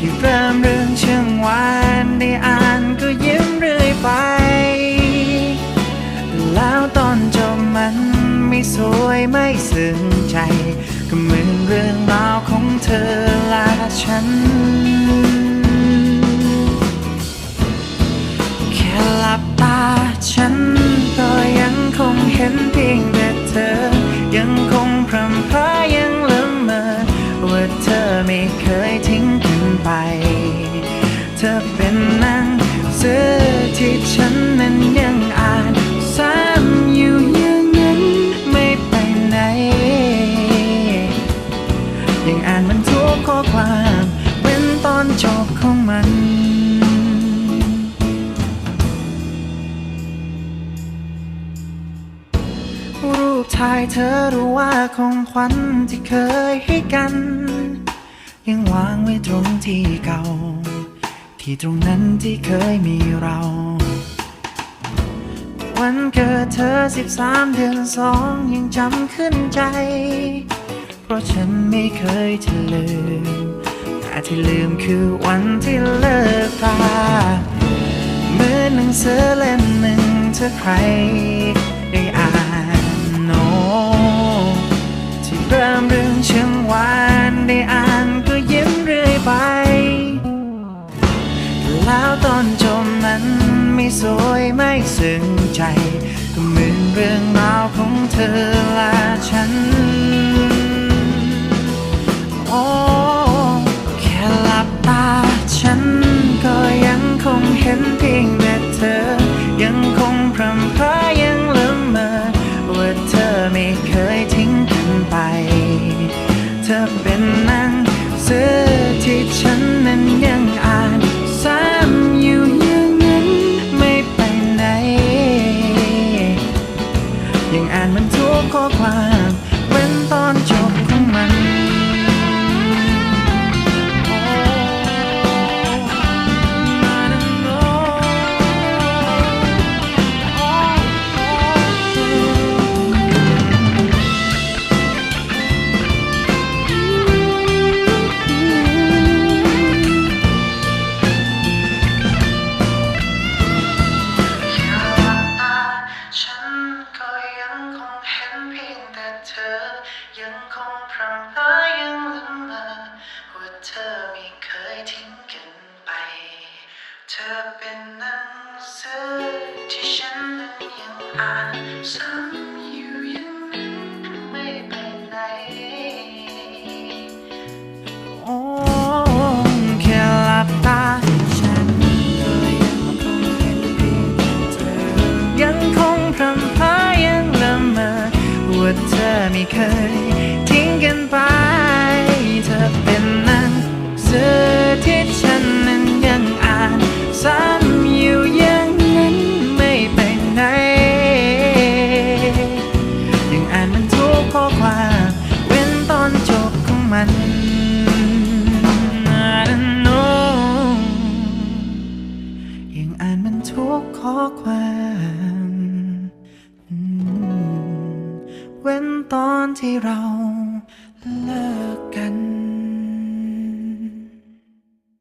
ที่เริ่มเรื่องเชิงวานได้อ่านก็ยิ้มเรื่อยไป แล้วตอนจบมันไม่สวยไม่ซึ้งใจ ก็เหมือนเรื่องราวของเธอและฉัน อเป็นหนังสือที่ฉันนั้นยังอ่านซ้ำอยู่อย่างนั้นไม่ไปไหน ยังอ่านมันทุกข้อความเป็นตอนจบของมันรูปถ่ายเธอรู้ว่าของขวัญที่เคยให้กัน ยังวางไว้ตรงที่เก่า ที่ตรงนั้นที่เคยมีเรา วันเกิดเธอ 13 เดือนสองยังจำขึ้นใจ เพราะฉันไม่เคยจะลืม แต่ที่ลืมคือวันที่เลิกราเหมือนหนังสือเล่มหนึ่งถ้าใคร เรื่องราวของเธอและฉัน งคงพรำเพรายังละเมอว่าเธอไม่เคยทิ้งกันไป เธอเป็นหนังสือที่ฉันนั้นยังอ่านซ้ำอยู่ย่างนั้นไม่ไปไหนโอ้แค่หลับตาฉันก็ยังคงเห็นเพียงแต่เธอยังคงพรำเพรายังละเมอว่าเธอไม่เคย มัน I don't know ยังอ่านมันทุกข้อความเว้นตอนที่เราเลิกกัน